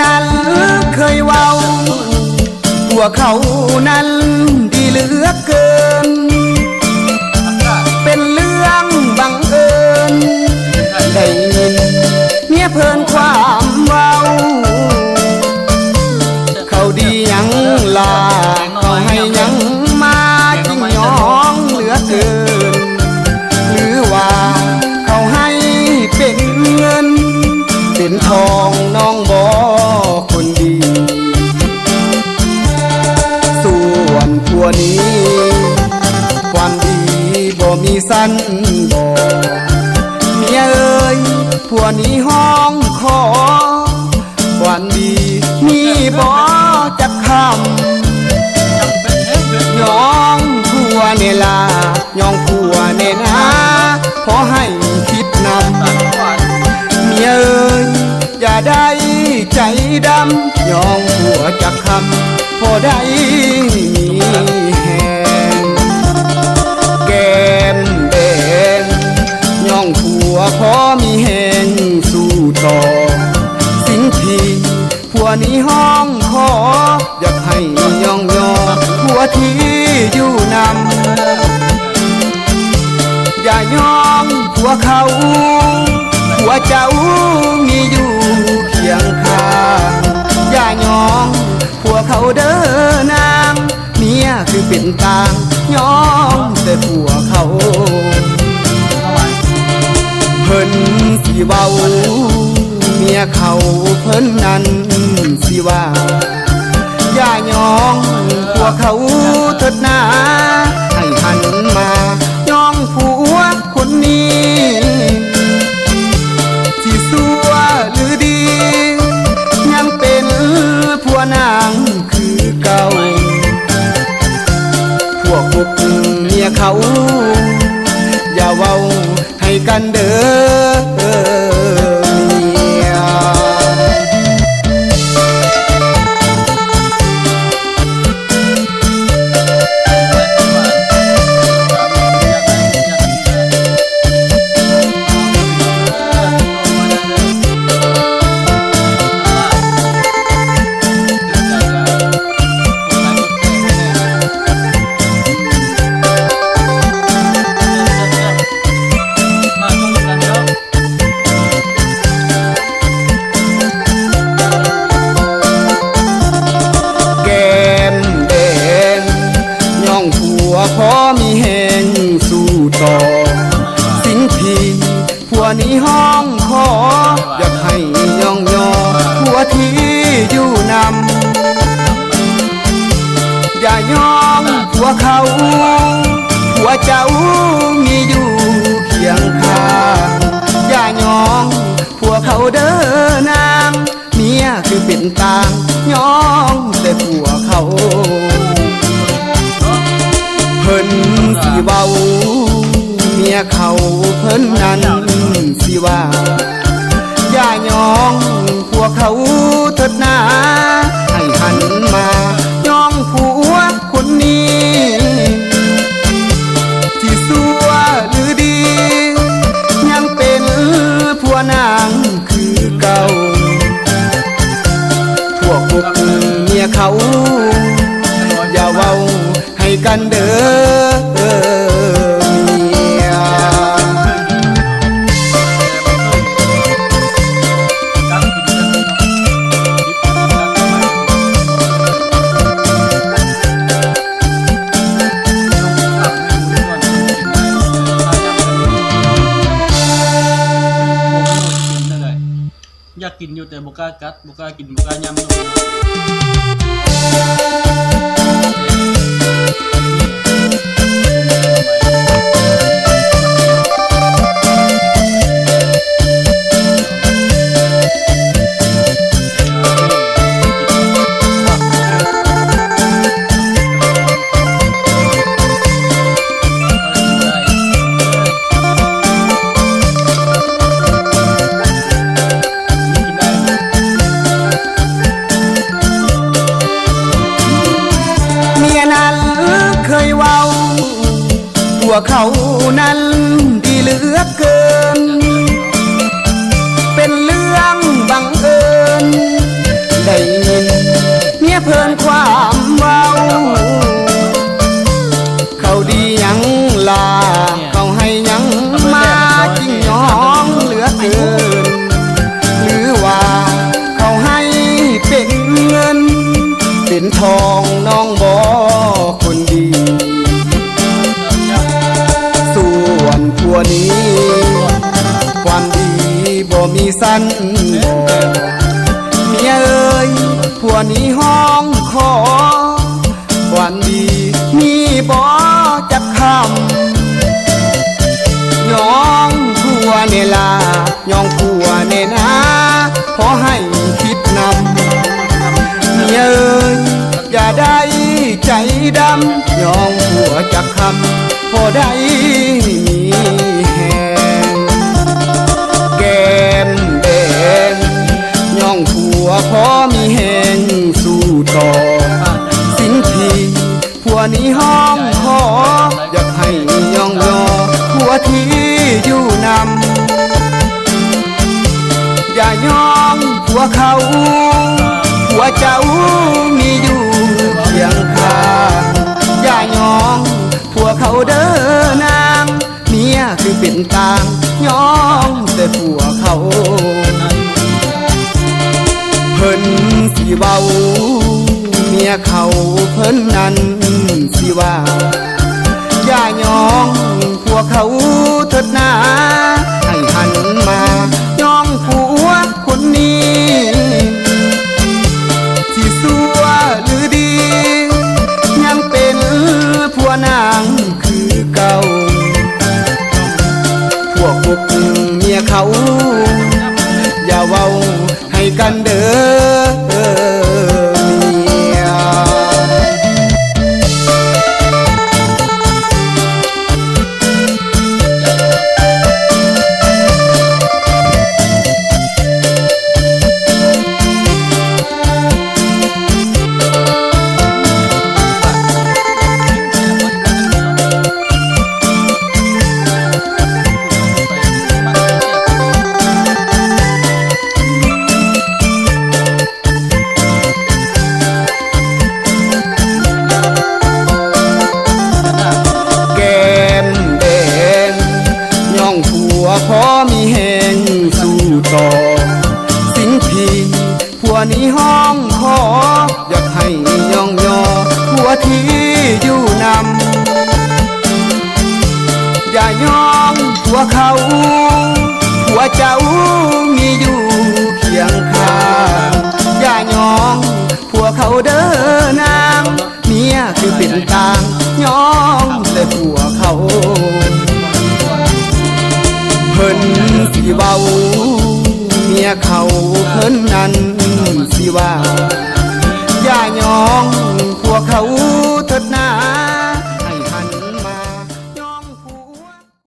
นั้นเคยเว้าว่าเขานั้น นผัวนี้ ความดีบ่มีสั้นบ่เมียเอ้ยผัวนี้ห้องขอ ความดีมีบ่จักคำยองผัวเนลายองผัวเนนาขอให้คิดนำเมียเอ้ยอย่าได้ใจดำยองผัวจักคำ พอได้มีแหงแก้มแดงย่องผัวพอมีแหงสู้ต่อ สิ่งที่ผัวนี้ห้องขอ อยากให้ย่องยอผัวที่อยู่นำอย่ายอมผัวเขาผัวเจ้ามีอยู่เคียงข้าง อย่ายอมผัวเขาเด้อนางเมียคือเป็นตางยอมแต่ผัวเขาเพิ่นสิเว้าเมียเขาเพิ่นนั้นสิว่าอย่ายองผัวเขาเถิดนาใยอมผัวเขาผัวเจ้ามีอยู่เคียงข้างอย่ายอมผัวเขาเด้อนางเมียคือเป็นตางยอมแต่ผัวเขาเพิ่นสิเว้าเมียเขาเพิ่นนั้นสิว่าอย่ายองพวเขาเถิดนา เอยากกินอยู่แต่บุกล้ากัดบุกล้ากินบุกล้ายำ เขานั้นดีเหลือเกิน เป็นเรื่องบังเอิญ ได้ยินเนี่ยเพลินความเมาเขาดียังลา เขาให้ยังมาจริงน้องเหลือเกิน หรือว่าเขาให้เป็นเงิน เป็นทอง ลาย้องผัวเนนาขอให้คิดนำเมียเอ้ยอย่าได้ใจดำ ยองหัวจักคำพอได้มีแหงแก้มแดงย่องผัวพอมีแหงสู้ต่อ สิ้นทีผัวนี้ห้องขออยากให้ย่องยอผัวที่อยู่นำ อย่ายอมผัวเขาผัวเจ้ามีอยู่เพียงข้างอย่ายอมผัวเขาเด้อนางเมียคือเป็นตางยอมแต่ผัวเขาเพิ่นสิเว้าเมียเขาเพิ่นนั้นสิว่าอย่ายองพวเขาเถิดนาใย่ายอมผัวเขาผัวเจ้ามีอยู่เคียงข้างอย่ายอมผัวเขาเด้อนางเมียคือเป็นตางยอมแต่ผัวเขาเพิ่นสิเว้าเมียเขาเพิ่นนั้นสิว่าอย่ายองพวเขา